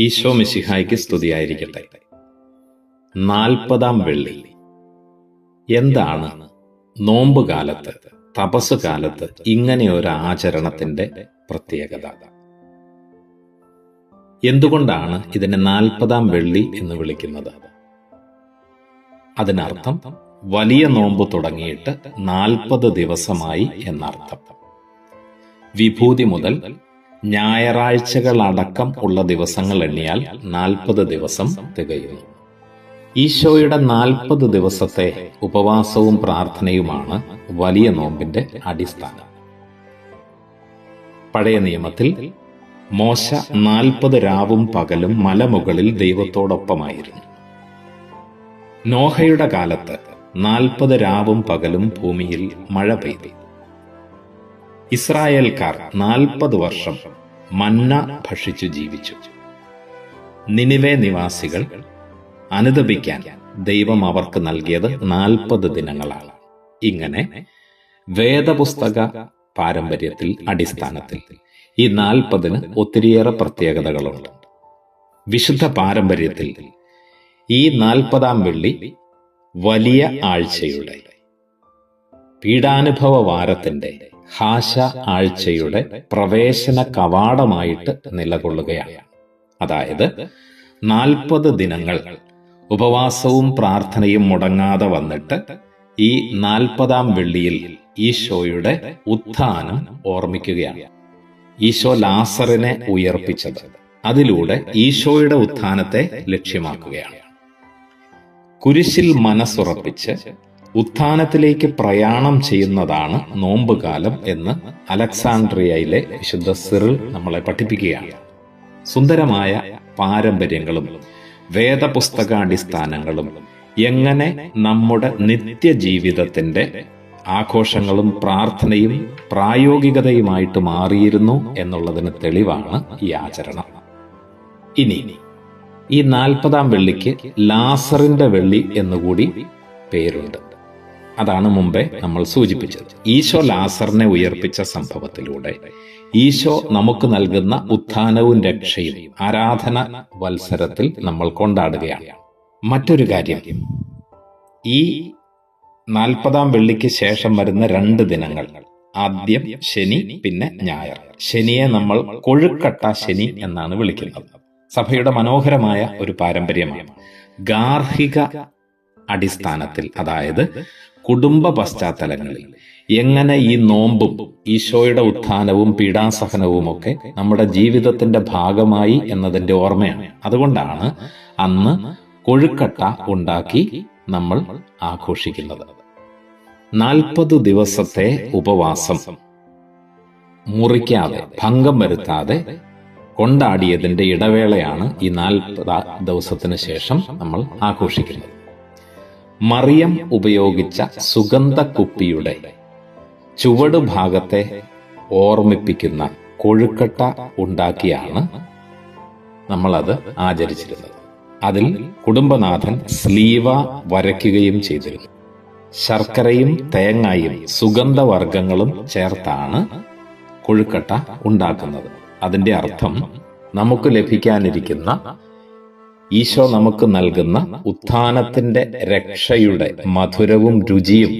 ഈശോ മിശിഹായ്ക്ക് സ്തുതിയായിരിക്കട്ടെ. നാൽപ്പതാം വെള്ളി. എന്താണ് നോമ്പ് കാലത്ത് തപസ് കാലത്ത് ഇങ്ങനെ ഒരു ആചരണത്തിന്റെ പ്രത്യേകത? എന്തുകൊണ്ടാണ് ഇതിനെ നാൽപ്പതാം വെള്ളി എന്ന് വിളിക്കുന്നത്? അതിനർത്ഥം വലിയ നോമ്പ് തുടങ്ങിയിട്ട് നാൽപ്പത് ദിവസമായി എന്നർത്ഥം. വിഭൂതി മുതൽ ഞായറാഴ്ചകളടക്കം ഉള്ള ദിവസങ്ങൾ എണ്ണിയാൽ നാൽപ്പത് ദിവസം തികയുന്നു ഈശോയുടെ നാൽപ്പത് ദിവസത്തെ ഉപവാസവും പ്രാർത്ഥനയുമാണ് വലിയ നോമ്പിന്റെ അടിസ്ഥാനം. പഴയ നിയമത്തിൽ മോശ നാൽപ്പത് രാവും പകലും മലമുകളിൽ ദൈവത്തോടൊപ്പമായിരുന്നു. നോഹയുടെ കാലത്ത് നാൽപ്പത് രാവും പകലും ഭൂമിയിൽ മഴ പെയ്തു. ഇസ്രായേൽക്കാർ നാൽപ്പത് വർഷം മന്ന ഭക്ഷിച്ചു ജീവിച്ചു. നിനിവേ നിവാസികൾ അനുദപിക്കാൻ ദൈവം അവർക്ക് നൽകിയത് നാൽപ്പത് ദിനങ്ങളാണ്. ഇങ്ങനെ വേദപുസ്തക പാരമ്പര്യത്തിൽ അടിസ്ഥാനത്തിൽ ഈ നാൽപ്പതിന് ഒത്തിരിയേറെ പ്രത്യേകതകളുണ്ട്. വിശുദ്ധ പാരമ്പര്യത്തിൽ ഈ നാൽപ്പതാം വെള്ളി വലിയ ആഴ്ചയുടെ പീഡാനുഭവ വാരത്തിന്റെ ഹാശ ആഴ്ചയുടെ പ്രവേശന കവാടമായിട്ട് നിലകൊള്ളുകയാണ്. അതായത് നാൽപ്പത് ദിനങ്ങൾ ഉപവാസവും പ്രാർത്ഥനയും മുടങ്ങാതെ വന്നിട്ട് ഈ നാൽപ്പതാം വെള്ളിയിൽ ഈശോയുടെ ഉത്ഥാനം ഓർമ്മിക്കുകയാണ്. ഈശോ ലാസറിനെ ഉയർപ്പിച്ചത്. അതിലൂടെ ഈശോയുടെ ഉത്ഥാനത്തെ ലക്ഷ്യമാക്കുകയാണ്. കുരിശിൽ മനസ്സുറപ്പിച്ച് ഉത്ഥാനത്തിലേക്ക് പ്രയാണം ചെയ്യുന്നതാണ് നോമ്പുകാലം എന്ന് അലക്സാണ്ട്രിയയിലെ വിശുദ്ധ സിറിൽ നമ്മളെ പഠിപ്പിക്കുകയാണ്. സുന്ദരമായ പാരമ്പര്യങ്ങളും വേദപുസ്തകാടിസ്ഥാനങ്ങളും എങ്ങനെ നമ്മുടെ നിത്യജീവിതത്തിന്റെ ആഘോഷങ്ങളും പ്രാർത്ഥനയും പ്രായോഗികതയുമായിട്ട് മാറിയിരുന്നു എന്നുള്ളതിന് തെളിവാണ് ഈ ആചരണം. ഇനി ഈ നാൽപ്പതാം വെള്ളിക്ക് ലാസറിന്റെ വെള്ളി എന്നുകൂടി പേരുണ്ട്. അതാണ് മുമ്പേ നമ്മൾ സൂചിപ്പിച്ചത്. ഈശോ ലാസറിനെ ഉയർപ്പിച്ച സംഭവത്തിലൂടെ. ഈശോ നമുക്ക് നൽകുന്ന ഉത്ഥാനവും രക്ഷയും ആരാധന വത്സരത്തിൽ നമ്മൾ കൊണ്ടാടുകയാണ്. മറ്റൊരു കാര്യം. ഈ നാൽപ്പതാം വെള്ളിക്ക് ശേഷം വരുന്ന രണ്ട് ദിനങ്ങൾ ആദ്യം ശനി പിന്നെ ഞായർ. ശനിയെ നമ്മൾ കൊഴുക്കട്ട ശനി എന്നാണ് വിളിക്കുന്നത്. സഭയുടെ മനോഹരമായ ഒരു പാരമ്പര്യമാണ്. ഗാർഹിക അടിസ്ഥാനത്തിൽ അതായത് കുടുംബ പശ്ചാത്തലങ്ങളിൽ എങ്ങനെ ഈ നോമ്പും ഈശോയുടെ ഉത്ഥാനവും പീഡാസഹനവും ഒക്കെ നമ്മുടെ ജീവിതത്തിന്റെ ഭാഗമായി എന്നതിന്റെ ഓർമ്മയാണ്. അതുകൊണ്ടാണ് അന്ന് കൊഴുക്കട്ട ഉണ്ടാക്കി നമ്മൾ ആഘോഷിക്കുന്നത്. നാൽപ്പത് ദിവസത്തെ ഉപവാസം. മുറിക്കാതെ ഭംഗം വരുത്താതെ കൊണ്ടാടിയതിന്റെ ഇടവേളയാണ് ഈ നാൽപ്പത് ദിവസത്തിന് ശേഷം നമ്മൾ ആഘോഷിക്കുന്നത്. മറിയം ഉപയോഗിച്ച സുഗന്ധ കുപ്പിയുടെ ചുവട് ഭാഗത്തെ ഓർമ്മിപ്പിക്കുന്ന കൊഴുക്കട്ട ഉണ്ടാക്കിയാണ് നമ്മളത് ആചരിച്ചിരുന്നത്. അതിൽ കുടുംബനാഥൻ സ്ലീവ വരയ്ക്കുകയും ചെയ്തിരുന്നു. ശർക്കരയും തേങ്ങയും സുഗന്ധവർഗങ്ങളും ചേർത്താണ് കൊഴുക്കട്ട ഉണ്ടാക്കുന്നത്. അതിന്റെ അർത്ഥം നമുക്ക് ലഭിക്കാനിരിക്കുന്ന ഈശോ നമുക്ക് നൽകുന്ന ഉത്ഥാനത്തിന്റെ രക്ഷയുടെ മധുരവും രുചിയും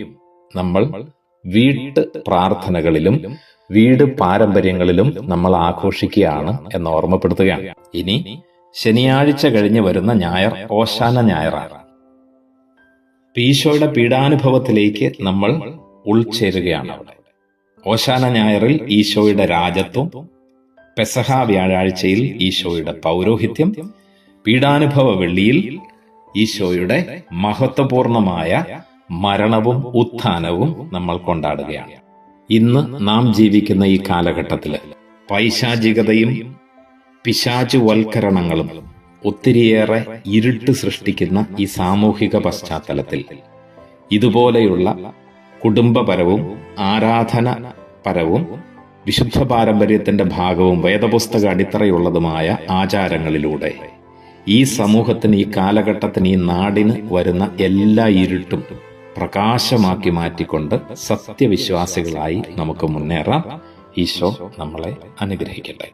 നമ്മൾ വീട്ട് പ്രാർത്ഥനകളിലും വീട് പാരമ്പര്യങ്ങളിലും നമ്മൾ ആഘോഷിക്കുകയാണ് എന്ന് ഓർമ്മപ്പെടുത്തുകയാണ്. ഇനി ശനിയാഴ്ച കഴിഞ്ഞ് വരുന്ന ഞായർ ഓശാന ഞായറാണ്. ഈശോയുടെ പീഡാനുഭവത്തിലേക്ക് നമ്മൾ ഉൾച്ചേരുകയാണ് അവിടെ. ഓശാന ഞായറിൽ ഈശോയുടെ രാജത്വം പെസഹ വ്യാഴാഴ്ചയിൽ ഈശോയുടെ പൗരോഹിത്യം പീഡാനുഭവ വെള്ളിയിൽ ഈശോയുടെ മഹത്വപൂർണമായ മരണവും ഉത്ഥാനവും നമ്മൾ കൊണ്ടാടുകയാണ്. ഇന്ന് നാം ജീവിക്കുന്ന ഈ കാലഘട്ടത്തിൽ പൈശാചികതയും പിശാചുവൽക്കരണങ്ങളും ഒത്തിരിയേറെ ഇരുട്ട് സൃഷ്ടിക്കുന്ന ഈ സാമൂഹിക പശ്ചാത്തലത്തിൽ ഇതുപോലെയുള്ള കുടുംബപരവും ആരാധനപരവും വിശുദ്ധ പാരമ്പര്യത്തിന്റെ ഭാഗവും വേദപുസ്തക അടിത്തറയുള്ളതുമായ ആചാരങ്ങളിലൂടെ ഈ സമൂഹത്തിന് ഈ കാലഘട്ടത്തിന് ഈ നാടിന് വരുന്ന എല്ലാ ഇരുട്ടും പ്രകാശമാക്കി മാറ്റിക്കൊണ്ട് സത്യവിശ്വാസികളായി നമുക്ക് മുന്നേറാം. ഈശോ നമ്മളെ അനുഗ്രഹിക്കട്ടെ.